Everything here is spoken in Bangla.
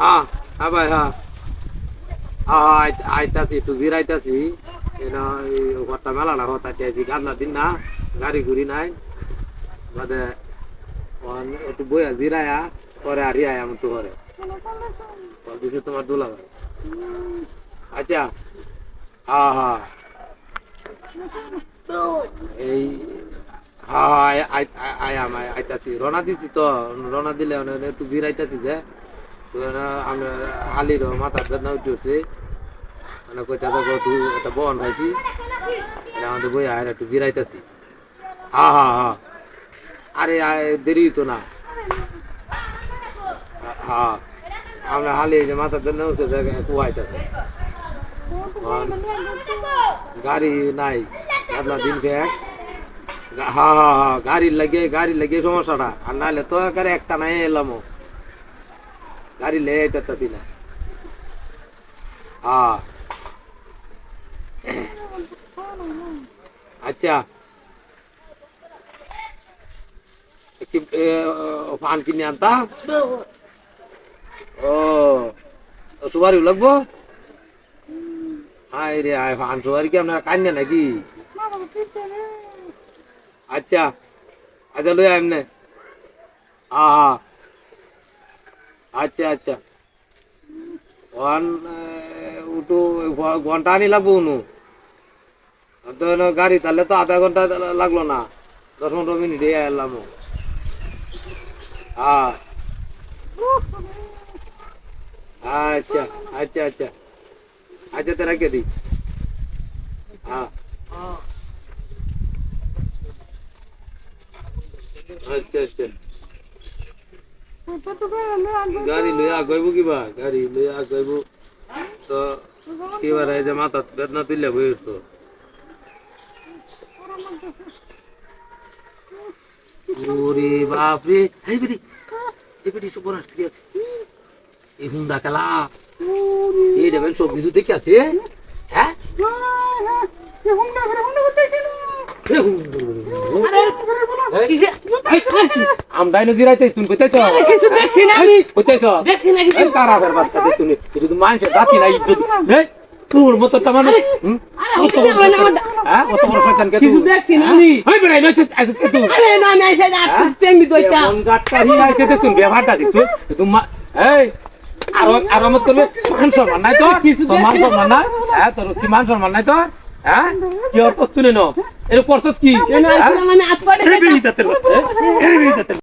হ্যাঁ ভাই হ্যাঁ হ্যাঁ আইতাছি একটু এই হতা মেলা না হতা চাইছি গান্না দিন না গাড়ি ঘুরি নাই বাদে একটু বইয়া জিরায়া পরে আর আয় আমি তো ঘরে কল দিছে তোমার দুলা ভাই আচ্ছা হ্যাঁ হ্যাঁ এই হ্যাঁ আয়াম আইতাছি। রনা দিছি তো রনা দিলে একটু জিরাইতাছি যে। তো এনে আমি হালির মাথার বেদনা উঠেছে। মানে কইতা তো একটু একটা বন খাইছি। এটা আমাদের বই আর একটু জিরাইতাছি। হ্যাঁ হ্যাঁ হ্যাঁ। আরে দেরি তো না। হ্যাঁ আমরা হালি যে মাথার বেদনা উঠছে কুয়াইতাছে। গাড়ি নাই। আপনার দিন ব্যাগ হ্যাঁ হ্যাঁ হ্যাঁ গাড়ির লাগে গাড়ির লাগে সমস্যাটা আর নাহলে তো একারে একটা নাই এলাম গাড়ি লে যেতেছি না হ্যাঁ আচ্ছা কি ফান কিনে আনতা ও সুবারি লাগবো হাই রে হাই ফান সুবারি কি আপনার কান্না নাকি আচ্ছা আচ্ছা লই এমনে হ্যাঁ হ্যাঁ আচ্ছা আচ্ছা ওয়ান উঠু ঘণ্টা আনি লাগবো উনু তো এনো গাড়ি তাহলে তো আধা ঘণ্টা লাগল না দশ পনেরো মিনিটে এলাম হ্যাঁ আচ্ছা আচ্ছা আচ্ছা আচ্ছা তো রেখে দিই হ্যাঁ আচ্ছা আচ্ছা। গাড়ি লইয়া আগাইব কিবা? গাড়ি লইয়া আগাইব। তো কিবার এই যে মাথা বেদনা তুললে বই তো ওরে এই এই কি আছে? এই হুন্ডা খেলা। এই দেবেন সব কিছু দেখে আছে। হ্যাঁ? হুন্ডা। কিসে? আমরা এনে জিরাইতে তুমি আরে কিছু দেখছি না আমি। কইতেছ দেখছি না কিছু। এই কারাবের বাচ্চা দেখুন এটা তো মানুষের জাতি না ইজ্জত এই তোর মতো তো মানুষ হুম? আরে হইতে না হ্যাঁ কত বড় শয়তান কে কিছু দেখছি না আমি। হই বেড়াই নইছে আইছিস কে তুই? আরে না না সে আর টেঙ্গি দইতা এমন গাটটা হি আইছে দেখুন ব্যবহারটা দেখছুন তুই মা এই আর আর মত করবে মান সম্মান নাই তো কিছু তোর মান দেখছি না। সম্মান নাই? হ্যাঁ তোর কি মান সম্মান নাই তো হ্যাঁ? কি অর্থ তুলে নাও। এর করছস কি? মানে পাড়ে